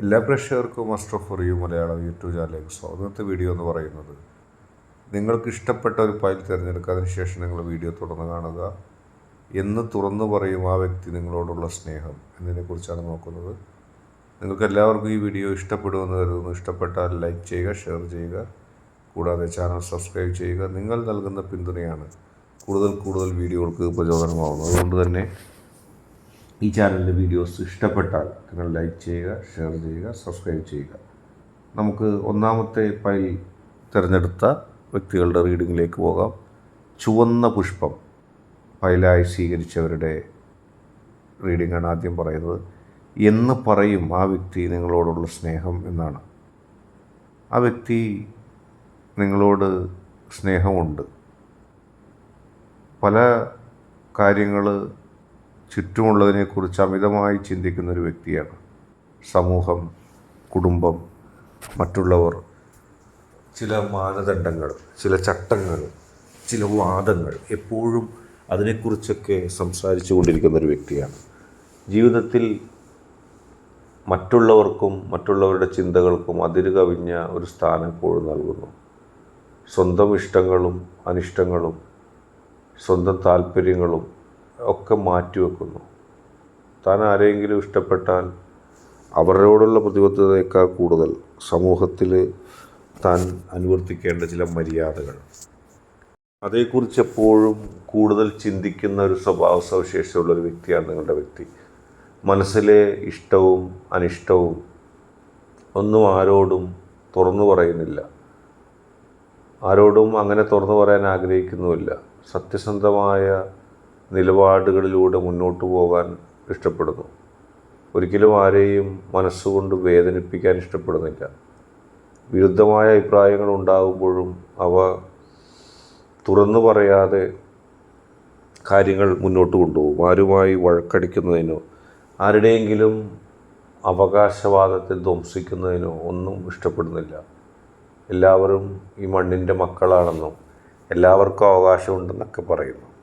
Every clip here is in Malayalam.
എല്ലാ പ്രേക്ഷകർക്കും master for you Malayalam YouTube ചാനലിലേക്ക് സ്വാഗതം. ഇന്നത്തെ വീഡിയോ എന്ന് പറയുന്നത് നിങ്ങൾക്ക് ഇഷ്ടപ്പെട്ട ഒരു ഫയൽ തിരഞ്ഞെടുക്കുക അതിനുശേഷം നിങ്ങൾ വീഡിയോ തുറന്ന് കാണുക. എന്ന് തുറന്നു പറയും ആ വ്യക്തി നിങ്ങളോടുള്ള സ്നേഹം എന്നതിനെക്കുറിച്ചാണ് നോക്കുന്നത്. നിങ്ങൾക്ക് എല്ലാവർക്കും ഈ വീഡിയോ ഇഷ്ടപ്പെടുമെന്ന് കരുതുന്നു. ഇഷ്ടപ്പെട്ടാൽ ലൈക്ക് ചെയ്യുക ഷെയർ ചെയ്യുക. കൂടാതെ ചാനൽ സബ്സ്ക്രൈബ് ചെയ്യുക. നിങ്ങൾ നൽകുന്ന പിന്തുണയാണ് കൂടുതൽ കൂടുതൽ വീഡിയോകൾക്ക് പ്രചോദനമാവുന്നത്. അതുകൊണ്ട് തന്നെ ഈ ചാനലിന്റെ വീഡിയോസ് ഇഷ്ടപ്പെട്ടാൽ നിങ്ങൾ ലൈക്ക് ചെയ്യുക ഷെയർ ചെയ്യുക സബ്സ്ക്രൈബ് ചെയ്യുക. നമുക്ക് ഒന്നാമത്തെ ഫയൽ തിരഞ്ഞെടുത്ത വ്യക്തികളുടെ റീഡിങ്ങിലേക്ക് പോകാം. ചുവന്ന പുഷ്പം ഫയലായി സ്വീകരിച്ചവരുടെ റീഡിങ്ങാണ് ആദ്യം പറയുന്നത്. എന്ന് പറയും ആ വ്യക്തി നിങ്ങളോടുള്ള സ്നേഹം എന്നാണ്. ആ വ്യക്തി നിങ്ങളോട് സ്നേഹമുണ്ട്. പല കാര്യങ്ങൾ ചുറ്റുമുള്ളതിനെക്കുറിച്ച് അമിതമായി ചിന്തിക്കുന്ന ഒരു വ്യക്തിയാണ്. സമൂഹം കുടുംബം മറ്റുള്ളവർ ചില മാനദണ്ഡങ്ങൾ ചില ചട്ടങ്ങൾ ചില വാദങ്ങൾ എപ്പോഴും അതിനെക്കുറിച്ചൊക്കെ സംസാരിച്ചു കൊണ്ടിരിക്കുന്ന ഒരു വ്യക്തിയാണ്. ജീവിതത്തിൽ മറ്റുള്ളവർക്കും മറ്റുള്ളവരുടെ ചിന്തകൾക്കും അതിര് കവിഞ്ഞ ഒരു സ്ഥാനം എപ്പോഴും നൽകുന്നു. സ്വന്തം ഇഷ്ടങ്ങളും അനിഷ്ടങ്ങളും സ്വന്തം താല്പര്യങ്ങളും ഒക്കെ മാറ്റിവെക്കുന്നു താൻ ആരെങ്കിലും ഇഷ്ടപ്പെട്ടാൽ അവരോടുള്ള പ്രതിബദ്ധതയേക്കാൾ കൂടുതൽ സമൂഹത്തിൽ താൻ അനുവർത്തിക്കേണ്ട ചില മര്യാദകൾ. അതേക്കുറിച്ച് എപ്പോഴും കൂടുതൽ ചിന്തിക്കുന്ന ഒരു സ്വഭാവ സവിശേഷതയുള്ള ഒരു വ്യക്തിയാണ് നിങ്ങളുടെ വ്യക്തി. മനസ്സിലെ ഇഷ്ടവും അനിഷ്ടവും ഒന്നും ആരോടും തുറന്നു പറയുന്നില്ല. ആരോടും അങ്ങനെ തുറന്നു പറയാൻ ആഗ്രഹിക്കുന്നുമില്ല. സത്യസന്ധമായ നിലപാടുകളിലൂടെ മുന്നോട്ട് പോകാൻ ഇഷ്ടപ്പെടുന്നു. ഒരിക്കലും ആരെയും മനസ്സുകൊണ്ട് വേദനിപ്പിക്കാൻ ഇഷ്ടപ്പെടുന്നില്ല. വിരുദ്ധമായ അഭിപ്രായങ്ങൾ ഉണ്ടാകുമ്പോഴും അവ തുറന്നു പറയാതെ കാര്യങ്ങൾ മുന്നോട്ട് കൊണ്ടുപോകും. ആരുമായി വഴക്കടിക്കുന്നതിനോ ആരുടെയെങ്കിലും അവകാശവാദത്തെ ധ്വംസിക്കുന്നതിനോ ഒന്നും ഇഷ്ടപ്പെടുന്നില്ല. എല്ലാവരും ഈ മണ്ണിന്റെ മക്കളാണെന്നും എല്ലാവർക്കും അവകാശമുണ്ടെന്നൊക്കെ പറയുന്നു.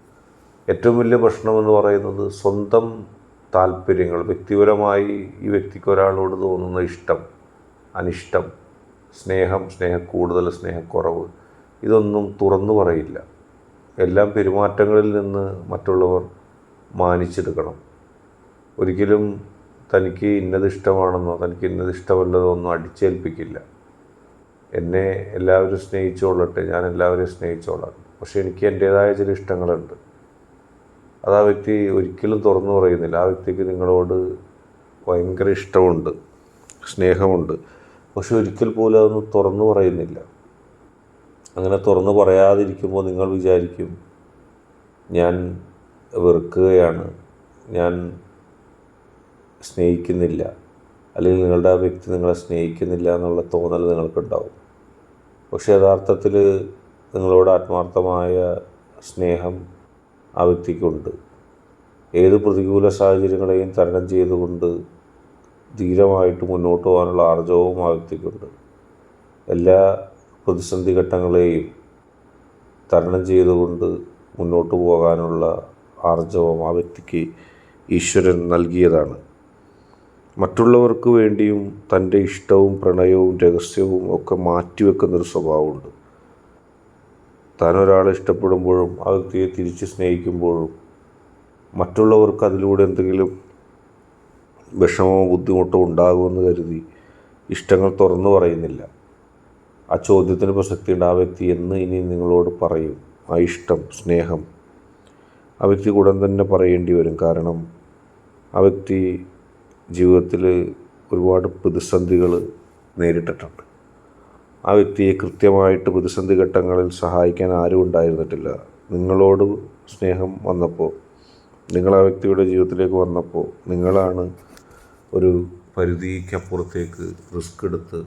ഏറ്റവും വലിയ പ്രശ്നമെന്ന് പറയുന്നത് സ്വന്തം താല്പര്യങ്ങൾ വ്യക്തിപരമായി ഈ വ്യക്തിക്ക് ഒരാളോട് തോന്നുന്ന ഇഷ്ടം അനിഷ്ടം സ്നേഹം സ്നേഹക്കൂടുതൽ സ്നേഹക്കുറവ് ഇതൊന്നും തുറന്നു പറയില്ല. എല്ലാം പെരുമാറ്റങ്ങളിൽ നിന്ന് മറ്റുള്ളവർ മാനിച്ചെടുക്കണം. ഒരിക്കലും തനിക്ക് ഇന്നത് ഇഷ്ടമാണെന്നോ തനിക്ക് ഇന്നത് ഇഷ്ടമല്ലതോ ഒന്നും അടിച്ചേൽപ്പിക്കില്ല. എന്നെ എല്ലാവരും സ്നേഹിച്ചോളട്ടെ ഞാൻ എല്ലാവരെയും സ്നേഹിച്ചോളാം. പക്ഷേ എനിക്ക് എന്റേതായ ചില ഇഷ്ടങ്ങളുണ്ട്. അത് ആ വ്യക്തി ഒരിക്കലും തുറന്നു പറയുന്നില്ല. ആ വ്യക്തിക്ക് നിങ്ങളോട് ഭയങ്കര ഇഷ്ടമുണ്ട് സ്നേഹമുണ്ട്. പക്ഷെ ഒരിക്കൽ പോലും അതൊന്നും തുറന്നു പറയുന്നില്ല. അങ്ങനെ തുറന്നു പറയാതിരിക്കുമ്പോൾ നിങ്ങൾ വിചാരിക്കും ഞാൻ വെറുക്കുകയാണ് ഞാൻ സ്നേഹിക്കുന്നില്ല. അല്ലെങ്കിൽ നിങ്ങളുടെ ആ വ്യക്തി നിങ്ങളെ സ്നേഹിക്കുന്നില്ല എന്നുള്ള തോന്നൽ നിങ്ങൾക്കുണ്ടാവും. പക്ഷേ യഥാർത്ഥത്തിൽ നിങ്ങളോട് ആത്മാർത്ഥമായ സ്നേഹം ആ വ്യക്തിക്കുണ്ട് ഏത് പ്രതികൂല സാഹചര്യങ്ങളെയും തരണം ചെയ്തുകൊണ്ട് ധീരമായിട്ട് മുന്നോട്ട് പോകാനുള്ള ആർജവവും ആ വ്യക്തിക്കുണ്ട് എല്ലാ പ്രതിസന്ധി ഘട്ടങ്ങളെയും തരണം ചെയ്തുകൊണ്ട് മുന്നോട്ട് പോകാനുള്ള ആർജവം ആ വ്യക്തിക്ക് ഈശ്വരൻ നൽകിയതാണ്. മറ്റുള്ളവർക്ക് വേണ്ടിയും തന്റെ ഇഷ്ടവും പ്രണയവും രഹസ്യവും ഒക്കെ മാറ്റിവെക്കുന്നൊരു സ്വഭാവമുണ്ട്. താൻ ഒരാളെ ഇഷ്ടപ്പെടുമ്പോഴും ആ വ്യക്തിയെ തിരിച്ച് സ്നേഹിക്കുമ്പോഴും മറ്റുള്ളവർക്ക് അതിലൂടെ എന്തെങ്കിലും വിഷമമോ ബുദ്ധിമുട്ടോ ഉണ്ടാകുമെന്ന് കരുതി ഇഷ്ടങ്ങൾ തുറന്നു പറയുന്നില്ല. ആ ചോദ്യത്തിന് പ്രസക്തിയുണ്ട്. ആ വ്യക്തി എന്ന് ഇനി നിങ്ങളോട് പറയും. ആ ഇഷ്ടം സ്നേഹം ആ വ്യക്തി ഉടൻ തന്നെ പറയേണ്ടി വരും. കാരണം ആ വ്യക്തി ജീവിതത്തിൽ ഒരുപാട് പ്രതിസന്ധികൾ നേരിട്ടിട്ടുണ്ട്. ആ വ്യക്തിയെ കൃത്യമായിട്ട് പ്രതിസന്ധി ഘട്ടങ്ങളിൽ സഹായിക്കാൻ ആരും ഉണ്ടായിരുന്നിട്ടില്ല. നിങ്ങളോട് സ്നേഹം വന്നപ്പോൾ നിങ്ങൾ ആ വ്യക്തിയുടെ ജീവിതത്തിലേക്ക് വന്നപ്പോൾ നിങ്ങളാണ് ഒരു പരിധിക്കപ്പുറത്തേക്ക് റിസ്ക് എടുത്ത്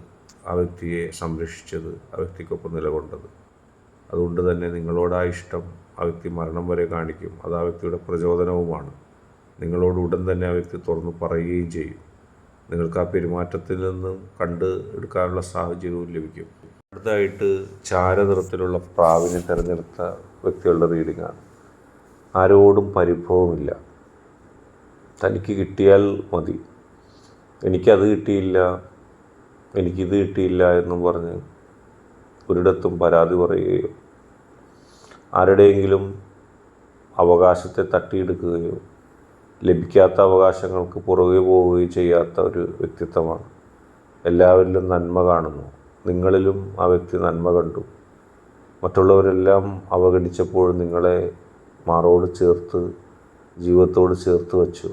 ആ വ്യക്തിയെ സംരക്ഷിച്ചത് ആ വ്യക്തിക്കൊപ്പം നിലകൊണ്ടത്. അതുകൊണ്ട് തന്നെ നിങ്ങളോട് ആ ഇഷ്ടം ആ വ്യക്തി മരണം വരെ കാണിക്കും. അത് ആ വ്യക്തിയുടെ പ്രചോദനവുമാണ്. നിങ്ങളോട് ഉടൻ തന്നെ ആ വ്യക്തി തുറന്നു പറയുകയും ചെയ്യും. നിങ്ങൾക്ക് ആ പെരുമാറ്റത്തിൽ നിന്നും കണ്ട് എടുക്കാനുള്ള സാഹചര്യവും ലഭിക്കും. അടുത്തതായിട്ട് ചാരനിറത്തിലുള്ള പ്രാവിനെ തിരഞ്ഞെടുത്ത വ്യക്തികളുടെ റീഡിങ്ങാണ് ആരോടും പരിഭവമില്ല. തനിക്ക് കിട്ടിയാൽ മതി. എനിക്കത് കിട്ടിയില്ല എനിക്കിത് കിട്ടിയില്ല എന്നും പറഞ്ഞ് ഒരിടത്തും പരാതി പറയുകയോ ആരുടെയെങ്കിലും അവകാശത്തെ തട്ടിയെടുക്കുകയോ ലഭിക്കാത്ത അവകാശങ്ങൾക്ക് പുറകെ പോവുകയും ചെയ്യാത്ത ഒരു വ്യക്തിത്വമാണ്. എല്ലാവരിലും നന്മ കാണുന്നു. നിങ്ങളിലും ആ വ്യക്തി നന്മ കണ്ടു. മറ്റുള്ളവരെല്ലാം അവഗണിച്ചപ്പോൾ നിങ്ങളെ മാറോട് ചേർത്ത് ജീവിതത്തോട് ചേർത്ത് വച്ചു.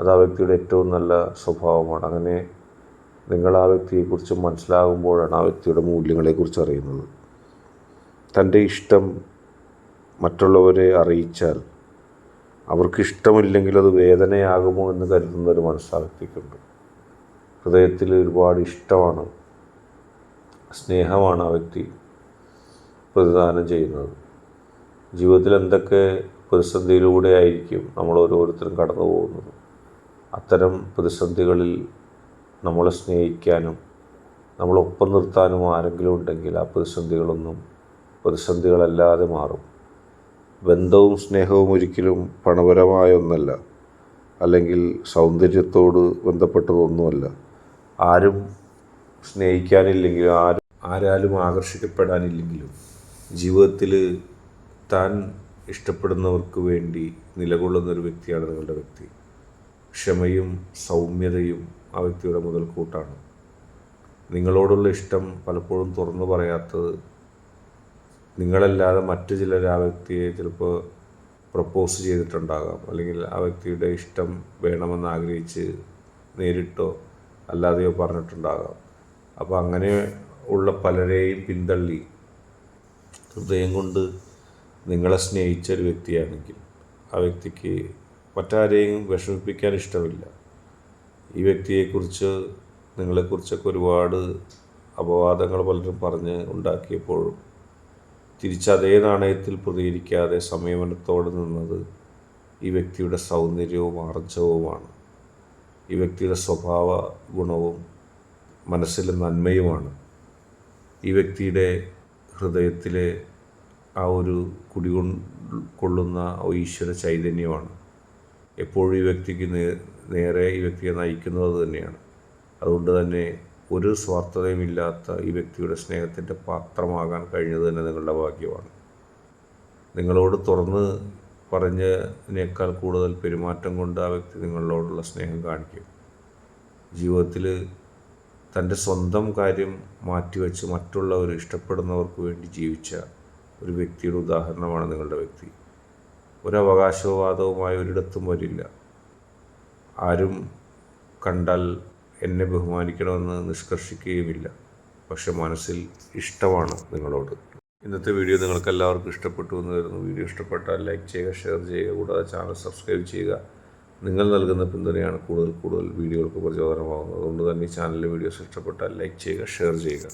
അത് ആ വ്യക്തിയുടെ ഏറ്റവും നല്ല സ്വഭാവമാണ്. അങ്ങനെ നിങ്ങൾ ആ വ്യക്തിയെക്കുറിച്ച് മനസ്സിലാകുമ്പോഴാണ് ആ വ്യക്തിയുടെ മൂല്യങ്ങളെക്കുറിച്ച് അറിയുന്നത്. തന്റെ ഇഷ്ടം മറ്റുള്ളവരെ അറിയിച്ചാൽ അവർക്ക് ഇഷ്ടമില്ലെങ്കിൽ അത് വേദനയാകുമോ എന്ന് കരുതുന്ന ഒരു മനസ്സാർത്ഥിക്കുണ്ട് ഹൃദയത്തിൽ ഒരുപാട് ഇഷ്ടമാണ് സ്നേഹമാണ് ആ വ്യക്തി പ്രതിദാനം ചെയ്യുന്നത്. ജീവിതത്തിൽ എന്തൊക്കെ പ്രതിസന്ധിയിലൂടെ ആയിരിക്കും നമ്മൾ ഓരോരുത്തരും കടന്നു പോകുന്നത്? അത്തരം പ്രതിസന്ധികളിൽ നമ്മളെ സ്നേഹിക്കാനും നമ്മളൊപ്പം നിർത്താനും ആരെങ്കിലും ഉണ്ടെങ്കിൽ ആ പ്രതിസന്ധികളൊന്നും പ്രതിസന്ധികളല്ലാതെ മാറും. ബന്ധവും സ്നേഹവും ഒരിക്കലും പണപരമായ ഒന്നല്ല. അല്ലെങ്കിൽ സൗന്ദര്യത്തോട് ബന്ധപ്പെട്ടതൊന്നുമല്ല. ആരും സ്നേഹിക്കാനില്ലെങ്കിലും ആരും ആരാലും ആകർഷിക്കപ്പെടാനില്ലെങ്കിലും ജീവിതത്തിൽ താൻ ഇഷ്ടപ്പെടുന്നവർക്ക് വേണ്ടി നിലകൊള്ളുന്ന ഒരു വ്യക്തിയാണ് നിങ്ങളുടെ വ്യക്തി. ക്ഷമയും സൗമ്യതയും ആ വ്യക്തിയുടെ മുതൽക്കൂട്ടാണ്. നിങ്ങളോടുള്ള ഇഷ്ടം പലപ്പോഴും തുറന്നു പറയാത്തത് നിങ്ങളല്ലാതെ മറ്റു ചിലർ ആ വ്യക്തിയെ ചിലപ്പോൾ പ്രപ്പോസ് ചെയ്തിട്ടുണ്ടാകാം. അല്ലെങ്കിൽ ആ വ്യക്തിയുടെ ഇഷ്ടം വേണമെന്ന് ആഗ്രഹിച്ച് നേരിട്ടോ അല്ലാതെയോ പറഞ്ഞിട്ടുണ്ടാകാം. അപ്പോൾ അങ്ങനെ ഉള്ള പലരെയും പിന്തള്ളി. ഹൃദയം കൊണ്ട് നിങ്ങളെ സ്നേഹിച്ച ഒരു വ്യക്തിയാണെങ്കിൽ ആ വ്യക്തിക്ക് മറ്റാരെയും വിഷമിപ്പിക്കാൻ ഇഷ്ടമില്ല. ഈ വ്യക്തിയെക്കുറിച്ച് നിങ്ങളെക്കുറിച്ചൊക്കെ ഒരുപാട് അപവാദങ്ങൾ പലരും പറഞ്ഞ് ഉണ്ടാക്കിയപ്പോഴും തിരിച്ചതേ നാണയത്തിൽ പ്രതികരിക്കാതെ സംയമനത്തോടെ നിന്നത് ഈ വ്യക്തിയുടെ സൗന്ദര്യവും ആർജവുമാണ് ഈ വ്യക്തിയുടെ സ്വഭാവ ഗുണവും മനസ്സിലെ നന്മയുമാണ്. ഈ വ്യക്തിയുടെ ഹൃദയത്തിലെ ആ ഒരു കുടികൊ കൊള്ളുന്ന ഈശ്വര ചൈതന്യമാണ്. എപ്പോഴും ഈ വ്യക്തിക്ക് നേരെ ഈ വ്യക്തിയെ നയിക്കുന്നത് തന്നെയാണ്. അതുകൊണ്ട് തന്നെ ഒരു സ്വാർത്ഥതയുമില്ലാത്ത ഈ വ്യക്തിയുടെ സ്നേഹത്തിന്റെ പാത്രമാകാൻ കഴിഞ്ഞത് തന്നെ നിങ്ങളുടെ ഭാഗ്യമാണ്. നിങ്ങളോട് തുറന്ന് പറഞ്ഞതിനേക്കാൾ കൂടുതൽ പെരുമാറ്റം കൊണ്ട് ആ വ്യക്തി നിങ്ങളോടുള്ള സ്നേഹം കാണിക്കും. ജീവിതത്തിൽ തന്റെ സ്വന്തം കാര്യം മാറ്റിവെച്ച് മറ്റുള്ളവർ ഇഷ്ടപ്പെടുന്നവർക്ക് വേണ്ടി ജീവിച്ച ഒരു വ്യക്തിയുടെ ഉദാഹരണമാണ് നിങ്ങളുടെ വ്യക്തി. ഒരു അവകാശവാദവുമായി ഒരിടത്തും വരില്ല. ആരും കണ്ടാൽ എന്നെ ബഹുമാനിക്കണമെന്ന് നിഷ്കർഷിക്കുകയുമില്ല. പക്ഷെ മനസ്സിൽ ഇഷ്ടമാണ് നിങ്ങളോട്. ഇന്നത്തെ വീഡിയോ നിങ്ങൾക്ക് എല്ലാവർക്കും ഇഷ്ടപ്പെട്ടു എന്ന് വരുന്നു വീഡിയോ ഇഷ്ടപ്പെട്ടാൽ ലൈക്ക് ചെയ്യുക ഷെയർ ചെയ്യുക കൂടാതെ ചാനൽ സബ്സ്ക്രൈബ് ചെയ്യുക. നിങ്ങൾ നൽകുന്ന പിന്തുണയാണ് കൂടുതൽ കൂടുതൽ വീഡിയോകൾക്ക് പ്രചോദനമാകുന്നത്. അതുകൊണ്ട് തന്നെ ഈ ചാനലിലെ വീഡിയോസ് ഇഷ്ടപ്പെട്ടാൽ ലൈക്ക് ചെയ്യുക ഷെയർ ചെയ്യുക.